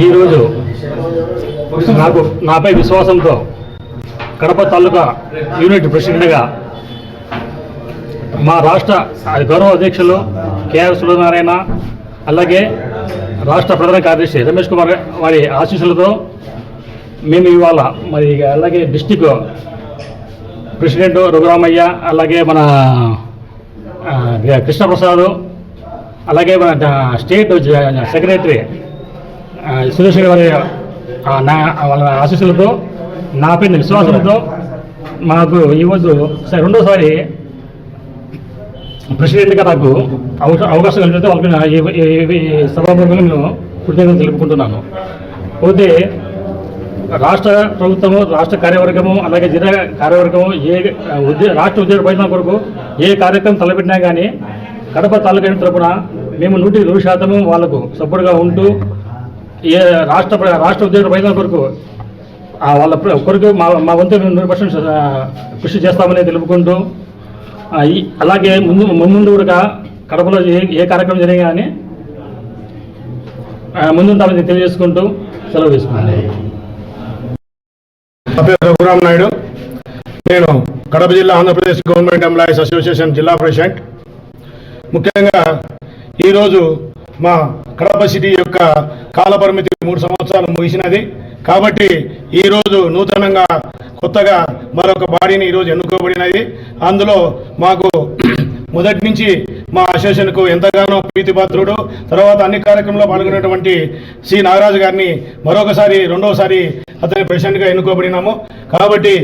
ఈరోజు నాకు నాపై విశ్వాసంతో కడప తాలూకా యూనిట్ ప్రెసిడెంట్గా మా రాష్ట్ర గౌరవ అధ్యక్షులు కేఆర్ సూర్యనారాయణ అలాగే రాష్ట్ర ప్రధాన కార్యదర్శి రమేష్ కుమార్ వారి ఆశీస్సులతో మేము ఇవాళ మరి అలాగే డిస్టిక్ ప్రెసిడెంట్ రఘురామయ్య అలాగే మన కృష్ణప్రసాద్ అలాగే మన స్టేట్ సెక్రటరీ సురేష్ గారి నా వాళ్ళ ఆశీస్సులతో నా పైన విశ్వాసంతో మాకు ఈరోజు రెండోసారి ప్రెసిడెంట్గా నాకు అవకా- అవకాశం కలిగితే వాళ్ళకి నా నేను కృతజ్ఞతలు తెలుపుకుంటున్నాను. పోతే రాష్ట్ర ప్రభుత్వము రాష్ట్ర కార్యవర్గము అలాగే జిల్లా కార్యవర్గము ఏ ఉద్యోగ రాష్ట్ర ఉద్యోగ ప్రయోజనం కొరకు ఏ కార్యక్రమం తలపెట్టినా కానీ కడప తాలూకా తరపున మేము నూటికి నూరు శాతము వాళ్ళకు సపోర్ట్గా ఉంటూ ఏ రాష్ట్ర రాష్ట్ర ఉద్యోగ పైన కొరకు వాళ్ళ కొరకు మా మా వంతు నూరు పర్సెంట్ కృషి చేస్తామని తెలుపుకుంటూ అలాగే ముందు ముందు కూడా కడపలో ఏ ఏ కార్యక్రమం జరిగినా కానీ ముందుంటామని తెలియజేసుకుంటూ సెలవు తీసుకున్నాను. రఘురామ్ నాయుడు. నేను కడప జిల్లా ఆంధ్రప్రదేశ్ గవర్నమెంట్ ఎంప్లాయీస్ అసోసియేషన్ జిల్లా ప్రెసిడెంట్. ముఖ్యంగా ఈరోజు మా కడప సిటీ యొక్క కాలపరిమితి మూడు సంవత్సరాలు ముగిసినది. కాబట్టి ఈరోజు నూతనంగా కొత్తగా మరొక బాడీని ఈరోజు ఎన్నుకోబడినది. అందులో మాకు మొదటి నుంచి మా అసోసియేషన్కు ఎంతగానో ప్రీతిపాత్రుడు. తర్వాత అన్ని కార్యక్రమంలో పాల్గొనేటువంటి సి. నాగరాజు గారిని మరొకసారి రెండవసారి అతని ప్రెసిడెంట్గా ఎన్నుకోబడినాము. కాబట్టి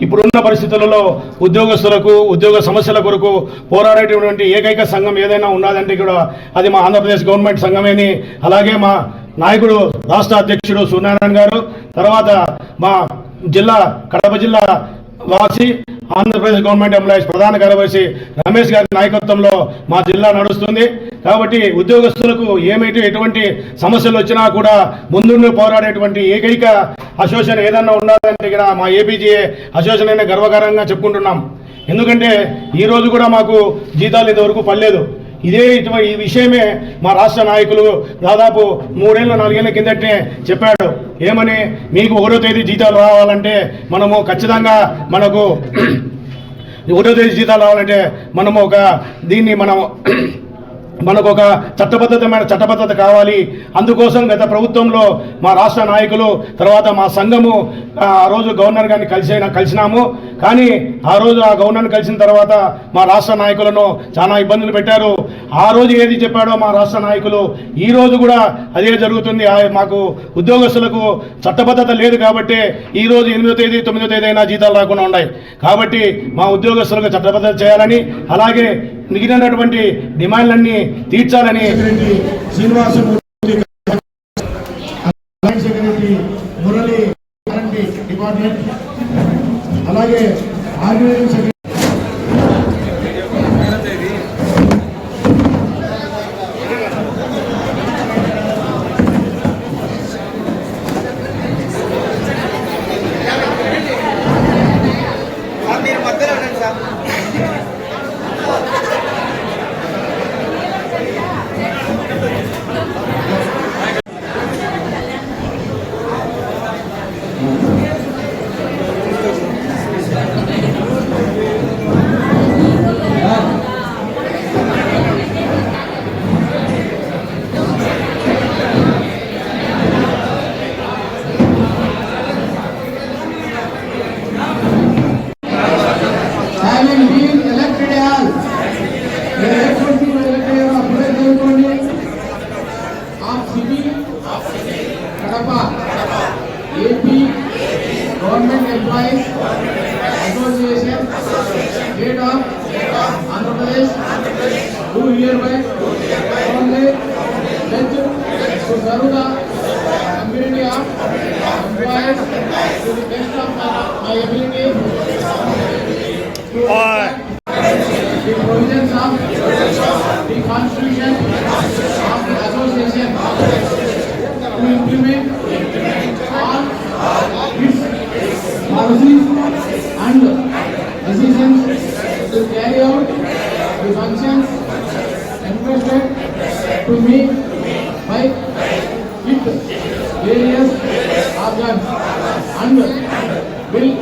ఇప్పుడున్న పరిస్థితులలో ఉద్యోగస్తులకు ఉద్యోగ సమస్యల కొరకు పోరాడేటటువంటి ఏకైక సంఘం ఏదైనా ఉన్నదంటే కూడా అది మా ఆంధ్రప్రదేశ్ గవర్నమెంట్ సంఘమేని. అలాగే మా నాయకుడు రాష్ట్ర అధ్యక్షుడు సూర్యనారాయణ గారు తర్వాత మా జిల్లా కడప జిల్లా వాసి ఆంధ్రప్రదేశ్ గవర్నమెంట్ ఎంప్లాయీస్ ప్రధాన కార్యదర్శి రమేష్ గారి నాయకత్వంలో మా జిల్లా నడుస్తుంది. కాబట్టి ఉద్యోగస్తులకు ఏమైతే ఎటువంటి సమస్యలు వచ్చినా కూడా ముందుండి పోరాడేటువంటి ఏకైక అసోసియేషన్ ఏదన్నా ఉండాలంటే ఇక్కడ మా ఏపీజీఏ అసోసియేషన్ అయినా గర్వకారంగా చెప్పుకుంటున్నాం. ఎందుకంటే ఈ రోజు కూడా మాకు జీతాలు ఇంతవరకు పడలేదు. ఇదే ఇటువంటి ఈ విషయమే మా రాష్ట్ర నాయకులు దాదాపు మూడేళ్ళు నాలుగేళ్ళ కిందటే చెప్పాడు. ఏమని మీకు ఒకటో తేదీ జీతాలు రావాలంటే మనము ఖచ్చితంగా మనకు ఒకటో తేదీ జీతాలు రావాలంటే మనము ఒక దీన్ని మనం మనకు ఒక చట్టబద్ధతమైన చట్టబద్ధత కావాలి. అందుకోసం గత ప్రభుత్వంలో మా రాష్ట్ర నాయకులు తర్వాత మా సంఘము ఆ రోజు గవర్నర్ గారిని కలిసి కలిసినాము. కానీ ఆ రోజు ఆ గవర్నర్ని కలిసిన తర్వాత మా రాష్ట్ర నాయకులను చాలా ఇబ్బందులు పెట్టారు. ఆ రోజు ఏది చెప్పాడో మా రాష్ట్ర నాయకులు ఈ రోజు కూడా అదే జరుగుతుంది. ఆ- మాకు ఉద్యోగస్తులకు చట్టబద్ధత లేదు కాబట్టి ఈ రోజు ఎనిమిదో తేదీ తొమ్మిదో తేదీ అయినా జీతాలు రాకుండా ఉన్నాయి. కాబట్టి మా ఉద్యోగస్తులకు చట్టబద్ధత చేయాలని అలాగే మిగిలినటువంటి డిమాండ్లన్నీ తీర్చాలని అలాగే organizing and been elected as apply చేసుకోండి of city Kadapa AP government employees association state of Andhra Pradesh two year by only let to serve the community of employees to the best of my ability. Ability the provisions of the constitution the association all its policies and decisions to carry out the functions entrusted to me by various organs will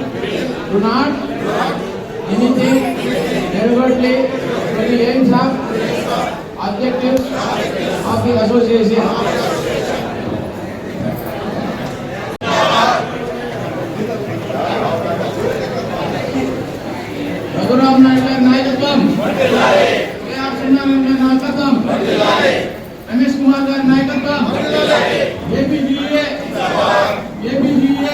do not anything deliberately for the aims of objectives of the association. Raghuram Naidu గారి నాయకత్వం KR Sri Narayana గారి నాయకత్వం రమేష్ కుమార్ గారి నాయకత్వం APGA APGA